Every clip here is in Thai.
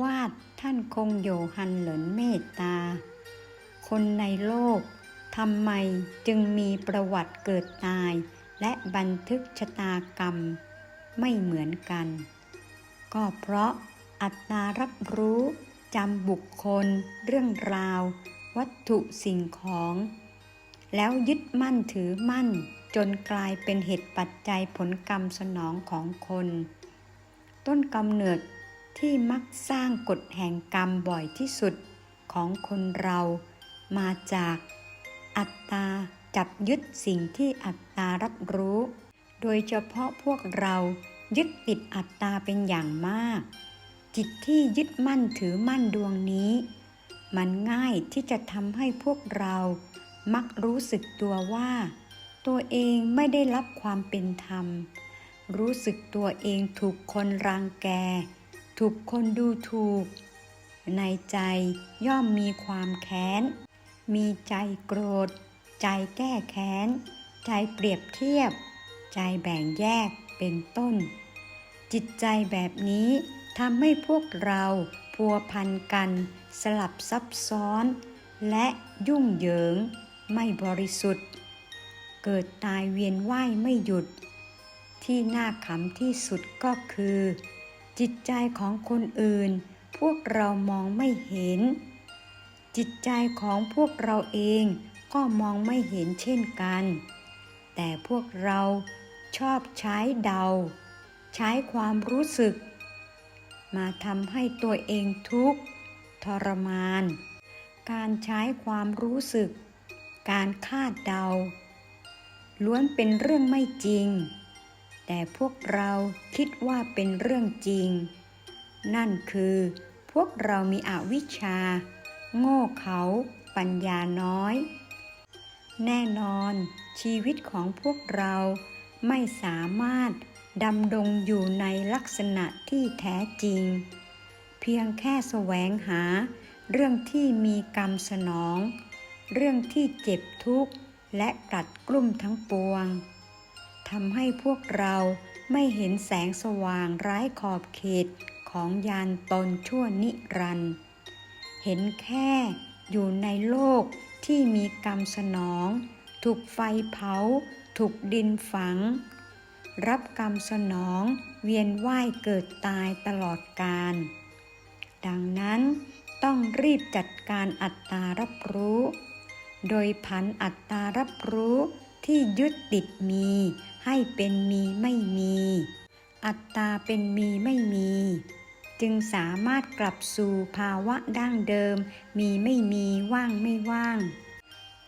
วาทท่านคงโยฮันเหลินเมตตา คนในโลกทำไมจึงมีประวัติเกิดตาย และบันทึกชะตากรรมไม่เหมือนกัน ก็เพราะอัตตารับรู้จำบุคคล เรื่องราว วัตถุสิ่งของ แล้วยึดมั่นถือมั่นจนกลายเป็นเหตุปัจจัยผลกรรมสนองของคน ต้นกำเนิด ที่มักสร้างกฎแห่งกรรมบ่อยที่สุดของคนเรามาจากอัตตาจับยึดสิ่งที่อัตตารับรู้ โดยเฉพาะพวกเรายึดติดอัตตาเป็นอย่างมาก จิตที่ยึดมั่นถือมั่นดวงนี้ มันง่ายที่จะทำให้พวกเรามักรู้สึกตัวว่า ตัวเองไม่ได้รับความเป็นธรรม รู้สึกตัวเองถูกคนรังแก ถูกคนดูถูก ในใจย่อมมีความแค้น มีใจโกรธ ใจแก้แค้น ใจเปรียบเทียบ ใจแบ่งแยกเป็นต้น จิตใจแบบนี้ทำให้พวกเราพัวพันกันสลับซับซ้อน และยุ่งเหยิงไม่บริสุทธิ์ เกิดตายเวียนว่ายไม่หยุด ที่น่าขำที่สุดก็คือ จิตใจของคนอื่น พวกเรามองไม่เห็น จิตใจของพวกเราเองก็มองไม่เห็นเช่นกัน แต่พวกเราชอบใช้เดา ใช้ความรู้สึก มาทำให้ตัวเองทุกข์ทรมาน การใช้ความรู้สึก การคาดเดา ล้วนเป็นเรื่องไม่จริง แต่พวกเราคิดว่าเป็นเรื่องจริง นั่นคือ พวกเรามีอวิชชา โง่เขาปัญญาน้อย แน่นอนชีวิตของพวกเราไม่สามารถดำรงอยู่ในลักษณะที่แท้จริง เพียงแค่แสวงหา เรื่องที่มีกรรมสนอง เรื่องที่เจ็บทุกข์และกัดกลุ่มทั้งปวง ทำให้พวกเราไม่เห็นแสงสว่างร้ายขอบเขตของยานตนชั่วนิรันดร์เห็นแค่อยู่ในโลกที่มีกรรมสนอง ถูกไฟเผา ถูกดินฝัง รับกรรมสนองเวียนว่ายเกิดตายตลอดกาลดังนั้นต้องรีบจัดการอัตตารับรู้ โดยผันอัตตารับรู้ที่ยึดติดมี ให้เป็นมีไม่มี อัตตาเป็นมีไม่มี จึงสามารถกลับสู่ภาวะดั้งเดิม มีไม่มีว่างไม่ว่าง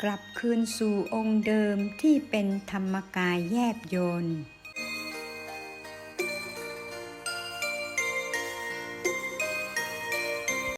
กลับคืนสู่องค์เดิมที่เป็นธรรมกายแยบยนต์